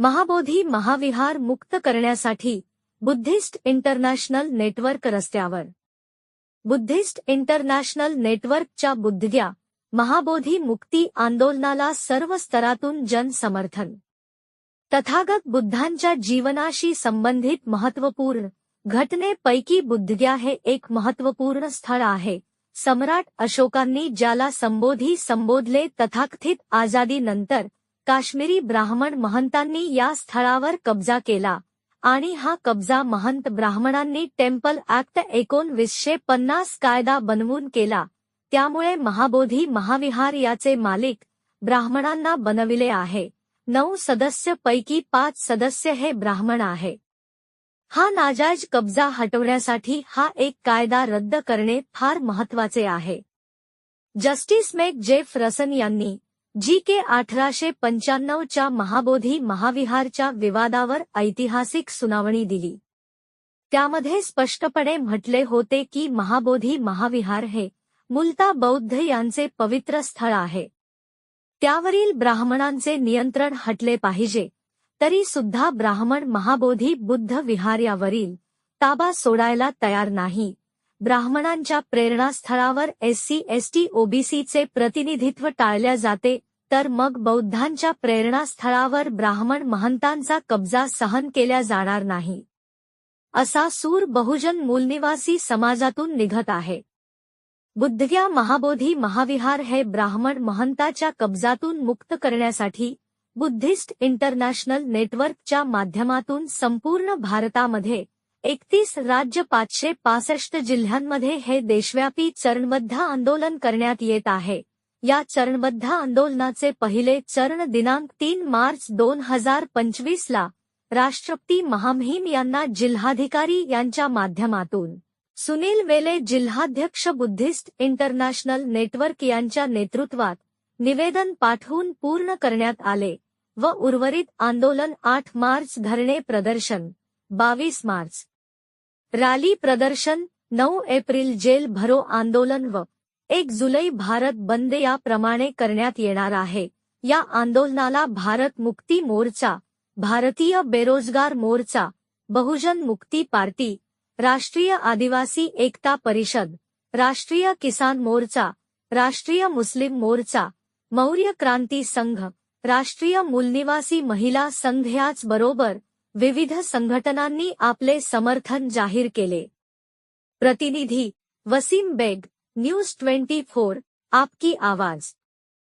महाबोधी महाविहार मुक्त करण्यासाठी Buddhist international network रस्त्यावर. बुद्धिस्ट इंटरनॅशनल नेटवर्कच्या बुद्धग्या महाबोधी मुक्ती आंदोलनाला सर्व स्तरातून जनसमर्थन. तथागत बुद्धांच्या जीवनाशी संबंधित महत्त्वपूर्ण घटनेपैकी बुद्धग्या हे एक महत्त्वपूर्ण स्थळ आहे. सम्राट अशोकांनी ज्याला संबोधी संबोधले तथाकथित आझादीनंतर काश्मीरी ब्राह्मण महंतांनी या स्थळावर कब्जा केला आणि हा कब्जा महंत ब्राह्मणांनी टेम्पल ऍक्ट एकोणवीसशे पन्नास कायदा बनवून केला. त्यामुळे महाबोधी महाविहार याचे मालिक ब्राह्मणांना बनविले आहे. नऊ सदस्य पैकी पाच सदस्य हे ब्राह्मण आहे. हा नाजायज कब्जा हटवण्यासाठी हा एक कायदा रद्द करणे फार महत्त्वाचे आहे. जस्टिस मेक जेफ रसन यांनी जी के अठराशे पंच्याण्णवच्या महाबोधी महाविहारच्या विवादावर ऐतिहासिक सुनावणी दिली. त्यामध्ये स्पष्टपणे म्हटले होते की महाबोधी महाविहार हे मुलता बौद्ध यांचे पवित्र स्थळ आहे. त्यावरील ब्राह्मणांचे नियंत्रण हटले पाहिजे तरी सुद्धा ब्राह्मण महाबोधी बुद्ध विहार यावरील ताबा सोडायला तयार नाही. ब्राह्मणांच्या प्रेरणास्थळावर एससी एसटी ओबीसीचे प्रतिनिधित्व टाळल्या जाते तर मग बौद्धांच्या प्रेरणास्थळावर ब्राह्मण महंतांचा कब्जा सहन केल्या जाणार नाही. असा सूर बहुजन मूलनिवासी समाजातून निघत आहे. बुद्धग्या महाबोधी महाविहार हे ब्राह्मण महंताच्या कब्जातून मुक्त करण्यासाठी बुद्धिस्ट इंटरनॅशनल नेटवर्कच्या माध्यमातून संपूर्ण भारतामध्ये एकतीस राज्य पाचशे पासष्ट जिल्ह्यांमध्ये हे देशव्यापी चरणबद्ध आंदोलन करण्यात येत आहे. या चरणबद्ध आंदोलनाचे पहिले चरण दिनांक तीन मार्च दोन हजार पंचवीसला राष्ट्रपती महामहिम यांना जिल्हाधिकारी यांच्या माध्यमातून. सुनील वेले जिल्हाध्यक्ष बुद्धिस्ट इंटरनॅशनल नेटवर्क यांच्या नेतृत्वात निवेदन पाठवून पूर्ण करण्यात आले व उर्वरित आंदोलन आठ मार्च धरणे प्रदर्शन बावीस मार्च. रॅली प्रदर्शन नऊ एप्रिल जेल भरो आंदोलन व एक जुलै भारत बंद याप्रमाणे करण्यात येणार आहे. या आंदोलनाला भारत मुक्ती मोर्चा भारतीय बेरोजगार मोर्चा बहुजन मुक्ती पार्टी राष्ट्रीय आदिवासी एकता परिषद राष्ट्रीय किसान मोर्चा राष्ट्रीय मुस्लिम मोर्चा मौर्य क्रांती संघ राष्ट्रीय मूलनिवासी महिला संघ याचबरोबर विविध संघटनांनी आपले समर्थन जाहीर केले. प्रतिनिधी Wasim Baig news twenty four आपकी आवाज.